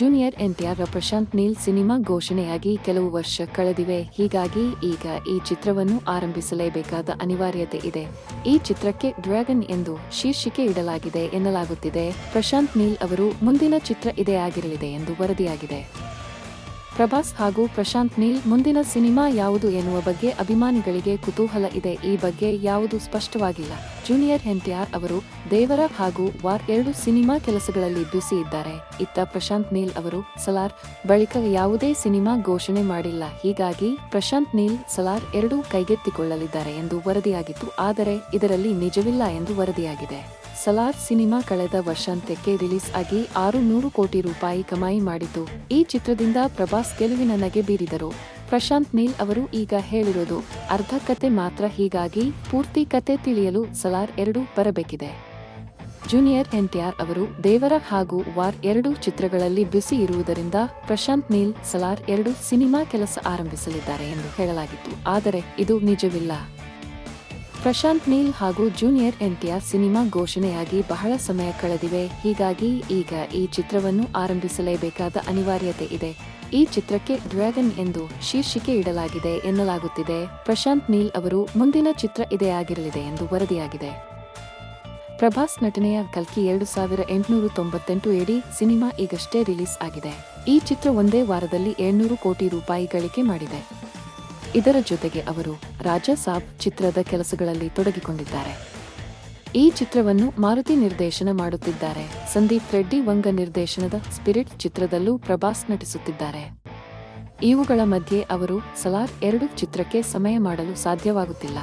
Junior NTR Prashanth Neel cinema ಘೋಷಣೆಯಾಗಿ ಕೆಲವು ವರ್ಷ ಕಳೆದಿವೆ. ಹೀಗಾಗಿ ಈಗ ಈ ಚಿತ್ರವನ್ನು ಆರಂಭಿಸಲೇಬೇಕಾದ ಅನಿವಾರ್ಯತೆ ಇದೆ. ಈ ಚಿತ್ರಕ್ಕೆ ಡ್ರ್ಯಾಗನ್ ಎಂದು ಶೀರ್ಷಿಕೆ ಇಡಲಾಗಿದೆ ಎನ್ನಲಾಗುತ್ತಿದೆ. ಪ್ರಶಾಂತ್ ನೀಲ್ ಅವರು ಮುಂದಿನ ಚಿತ್ರ ಇದೇ ಆಗಿರಲಿದೆ ಎಂದು ವರದಿಯಾಗಿದೆ. ಪ್ರಭಾಸ್ ಹಾಗೂ ಪ್ರಶಾಂತ್ ನೀಲ್ ಮುಂದಿನ ಸಿನಿಮಾ ಯಾವುದು ಎನ್ನುವ ಬಗ್ಗೆ ಅಭಿಮಾನಿಗಳಿಗೆ ಕುತೂಹಲ ಇದೆ. ಈ ಬಗ್ಗೆ ಯಾವುದು ಸ್ಪಷ್ಟವಾಗಿಲ್ಲ. ಜೂನಿಯರ್ ಎನ್ಟಿಆರ್ ಅವರು ದೇವರ ಹಾಗೂ ವಾರ್ ಎರಡು ಸಿನಿಮಾ ಕೆಲಸಗಳಲ್ಲಿ ಬ್ಯುಸಿ ಇದ್ದಾರೆ. ಇತ್ತ ಪ್ರಶಾಂತ್ ನೀಲ್ ಅವರು ಸಲಾರ್ ಬಳಿಕ ಯಾವುದೇ ಸಿನಿಮಾ ಘೋಷಣೆ ಮಾಡಿಲ್ಲ. ಹೀಗಾಗಿ ಪ್ರಶಾಂತ್ ನೀಲ್ ಸಲಾರ್ ಎರಡೂ ಕೈಗೆತ್ತಿಕೊಳ್ಳಲಿದ್ದಾರೆ ಎಂದು ವರದಿಯಾಗಿತ್ತು. ಆದರೆ ಇದರಲ್ಲಿ ನಿಜವಿಲ್ಲ ಎಂದು ವರದಿಯಾಗಿದೆ. ಸಲಾರ್ ಸಿನಿಮಾ ಕಳೆದ ವರ್ಷಾಂತ್ಯಕ್ಕೆ ರಿಲೀಸ್ ಆಗಿ ಆರು ನೂರು ಕೋಟಿ ರೂಪಾಯಿ ಕಮಾಯಿ ಮಾಡಿತು. ಈ ಚಿತ್ರದಿಂದ ಪ್ರಭಾಸ್ ಗೆಲುವಿನ ನಗೆ ಬೀರಿದರು. ಪ್ರಶಾಂತ್ ನೀಲ್ ಅವರು ಈಗ ಹೇಳಿರೋದು, ಅರ್ಧ ಕತೆ ಮಾತ್ರ ಹೀಗಾಗಿ ಪೂರ್ತಿ ಕತೆ ತಿಳಿಯಲು ಸಲಾರ್ ಎರಡು ಬರಬೇಕಿದೆ. ಜೂನಿಯರ್ ಎನ್ಟಿಆರ್ ಅವರು ದೇವರ ಹಾಗೂ ವಾರ್ ಎರಡು ಚಿತ್ರಗಳಲ್ಲಿ ಬ್ಯುಸಿ ಇರುವುದರಿಂದ ಪ್ರಶಾಂತ್ ನೀಲ್ ಸಲಾರ್ ಎರಡು ಸಿನಿಮಾ ಕೆಲಸ ಆರಂಭಿಸಲಿದ್ದಾರೆ ಎಂದು ಹೇಳಲಾಗಿತ್ತು. ಆದರೆ ಇದು ನಿಜವಿಲ್ಲ. ಪ್ರಶಾಂತ್ ನೀಲ್ ಹಾಗೂ ಜೂನಿಯರ್ ಎನ್ಟಿಆರ್ ಸಿನಿಮಾ ಘೋಷಣೆಯಾಗಿ ಬಹಳ ಸಮಯ ಕಳೆದಿವೆ. ಹೀಗಾಗಿ ಈಗ ಈ ಚಿತ್ರವನ್ನು ಆರಂಭಿಸಲೇಬೇಕಾದ ಅನಿವಾರ್ಯತೆ ಇದೆ. ಈ ಚಿತ್ರಕ್ಕೆ ಡ್ರ್ಯಾಗನ್ ಎಂದು ಶೀರ್ಷಿಕೆ ಇಡಲಾಗಿದೆ ಎನ್ನಲಾಗುತ್ತಿದೆ. ಪ್ರಶಾಂತ್ ನೀಲ್ ಅವರು ಮುಂದಿನ ಚಿತ್ರ ಇದೇ ಆಗಿರಲಿದೆ ಎಂದು ವರದಿಯಾಗಿದೆ. ಪ್ರಭಾಸ್ ನಟನೆಯ ಕಲ್ಕಿ ಎರಡು ಸಾವಿರ ಎಂಟುನೂರ ತೊಂಬತ್ತೆಂಟು ಎಡಿ ಸಿನಿಮಾ ಈಗಷ್ಟೇ ರಿಲೀಸ್ ಆಗಿದೆ. ಈ ಚಿತ್ರ ಒಂದೇ ವಾರದಲ್ಲಿ ಏಳ್ನೂರು ಕೋಟಿ ರೂಪಾಯಿ ಗಳಿಕೆ ಮಾಡಿದೆ. ಇದರ ಜೊತೆಗೆ ಅವರು ರಾಜಾ ಸಾಬ್ ಚಿತ್ರದ ಕೆಲಸಗಳಲ್ಲಿ ತೊಡಗಿಕೊಂಡಿದ್ದಾರೆ. ಈ ಚಿತ್ರವನ್ನು ಮಾರುತಿ ನಿರ್ದೇಶನ ಮಾಡುತ್ತಿದ್ದಾರೆ. ಸಂದೀಪ್ ರೆಡ್ಡಿ ವಂಗ ನಿರ್ದೇಶನದ ಸ್ಪಿರಿಟ್ ಚಿತ್ರದಲ್ಲೂ ಪ್ರಭಾಸ್ ನಟಿಸುತ್ತಿದ್ದಾರೆ. ಇವುಗಳ ಮಧ್ಯೆ ಅವರು ಸಲಾರ್ ಎರಡು ಚಿತ್ರಕ್ಕೆ ಸಮಯ ಮಾಡಲು ಸಾಧ್ಯವಾಗುತ್ತಿಲ್ಲ.